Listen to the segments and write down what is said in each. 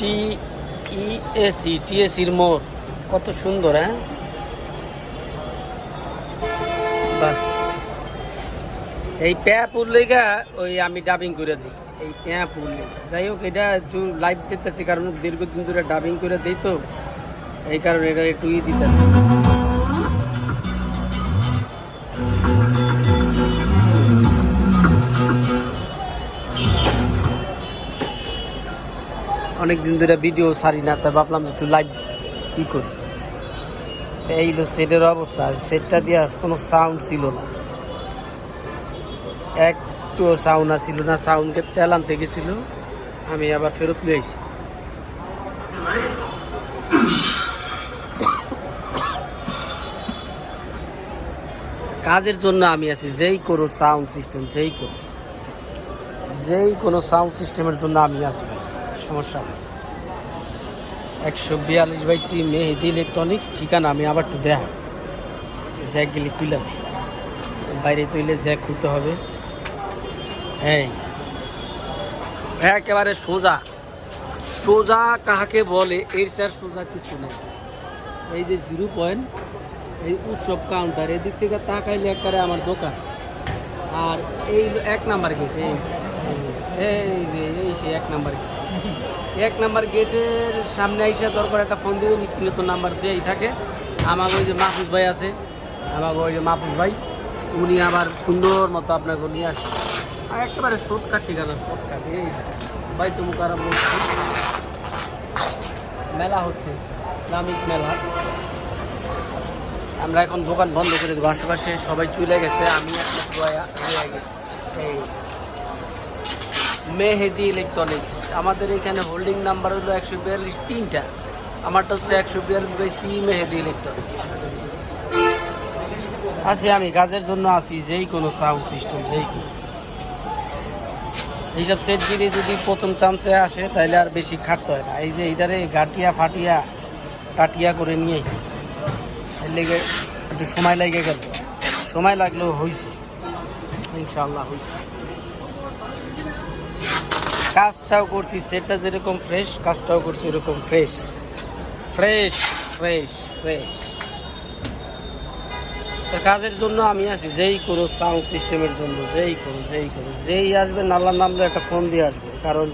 টি ই AC টিএসির মোড়। কত সুন্দর হ্যাঁ? এই প্যা পুরলেগা ওই আমি ডাবিং করে দিই। এই প্যা পুরলে যাই হোক, এটা একটু লাইভ দিতেছি, কারণ দীর্ঘদিন ধরে ডাবিং করে দিই তো। এই কারণে এটা একটু ই দিতেছি। অনেক দিন ধরে ভিডিও ছাড়ি না তাই ভাবলাম যে একটু লাইভ ই করি। এই হলো সেটের অবস্থা। সেটটা দিয়ে কোনো সাউন্ড ছিল না। একটু সাউন্ড ছিল না। সাউন্ডকে তেল আনতে গেছিল। আমি আবার ফেরত নিয়ে আইছি। কাজের জন্য আমি আছি। যেই কোনো সাউন্ড সিস্টেম যেই কোনো যেই কোনো সাউন্ড সিস্টেমের জন্য আমি আছি সমস্যা। একশো বিয়াল্লিশ বাই সি মেহেদি ইলেকট্রনিক্স, ঠিকানা আমি আবার একটু দেখা জ্যাক গেলে খুললাম বাইরে তুইলে জ্যাক খুলতে হবে। হ্যাঁ একেবারে সোজা। সোজা কাহাকে বলে? এর স্যার সোজা কিছু নেই। এই যে জিরো পয়েন্ট, এই উৎসব কাউন্টার এদিক থেকে তাকাইলে একবারে আমার দোকান। আর এই এক নাম্বার গেট এই যে এই সে এক নাম্বার। এক নাম্বার গেটের সামনে এসে দরকার একটা ফোন দেবেন স্ক্রিনে তো নাম্বার দিয়েই থাকে। আমার ওই যে মাহফুজ ভাই আছে আমার ওই যে মাহফুজ ভাই, উনি আবার সুন্দর মতো আপনাকে নিয়ে আসে। আর একেবারে শর্টকাট ঠিকানা শর্টকাট এই ভাই তুমি কারা বলছি। মেলা হচ্ছে ইসলামিক মেলা। আমরা এখন দোকান বন্ধ করে দেবো, আশেপাশে সবাই চলে গেছে, আমি একটা গেছি। এই। মেহেদি ইলেকট্রনিক্স আমাদের এখানে হোল্ডিং নাম্বার হলো একশো বিয়াল্লিশ, তিনটা। আমারটা হচ্ছে একশো বিয়াল্লিশ বাই সি মেহেদি ইলেকট্রনিক্স আছি আমি, কাজের জন্য আছি, যেই কোনো সাউন্ড সিস্টেম যেই কোনো। এইসব সেটগিরি যদি প্রথম চান্সে আসে তাহলে আর বেশি খাটতে হয় না। এই যে এইটারে গাটিয়া ফাটিয়া, টাটিয়া করে নিয়ে আইছি। এর লেগে একটু সময় লেগে গেল। সময় লাগলেও হয়েছে ইনশাল্লাহ হয়েছে কাজটাও করছি সেটটা যেরকম ফ্রেশ কাজটাও করছি এরকম ফ্রেশ ফ্রেশ ফ্রেশ ফ্রেশ কাজের জন্য আমি আছি, যেই কোনো সাউন্ড সিস্টেমের জন্য, যেই কোনো যেই কোনো, যেই আসবে নাল্লা নামলে একটা ফোন দিয়ে আসবে। কারণ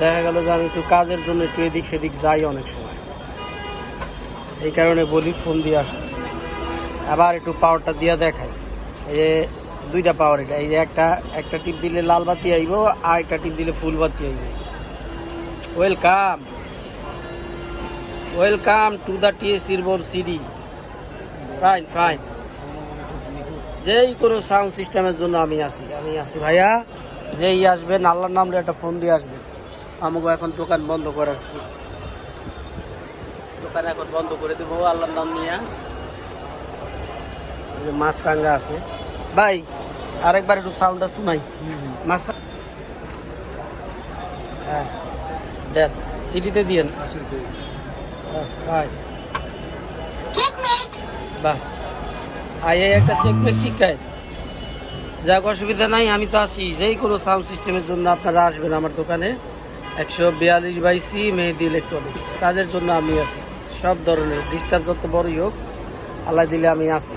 দেখা গেল যে আমি একটু কাজের জন্য একটু এদিক সেদিক যাই অনেক সময়। এই কারণে বলি ফোন দিয়ে আসতে। আবার একটু পাওয়ারটা দিয়ে দেখাই। এই যে দুইটা পাওয়ার এটা। এই যে একটা একটা টিপ দিলে লাল বাতি আইব, আর একটা টিপ দিলে ফুল বাতি আইব। Welcome welcome to the TS সিরবন CD fine fine যেই কোনো সাউন্ড সিস্টেমের জন্য আমি আসি আমি আসি ভাইয়া, যেই আসবেন, আল্লাহর নামলে একটা ফোন দিয়ে আসবেন। আমাকে এখন দোকান বন্ধ করার। দোকান এখন বন্ধ করে দেবো, আল্লাহর নাম নিয়ে। এই মাছ রাঙ্গা আছে। ভাই, আরেকবার একটু সাউন্ডটা শোনাই। মাছ হ্যাঁ দেন সিটিতে দিয়েন। বাহ। আই একটা যাক, অসুবিধা নাই, আমি তো আছি। যেই কোনো সাউন্ড সিস্টেমের জন্য আপনারা আসবেন আমার দোকানে। একশো বিয়াল্লিশ বাই সি, মেহেদি ইলেকট্রনিক্স কাজের জন্য আমি আছি। সব ধরনের ডিস্টার্ব যত বড়ই হোক, আল্লাহ দিলে আমি আছি।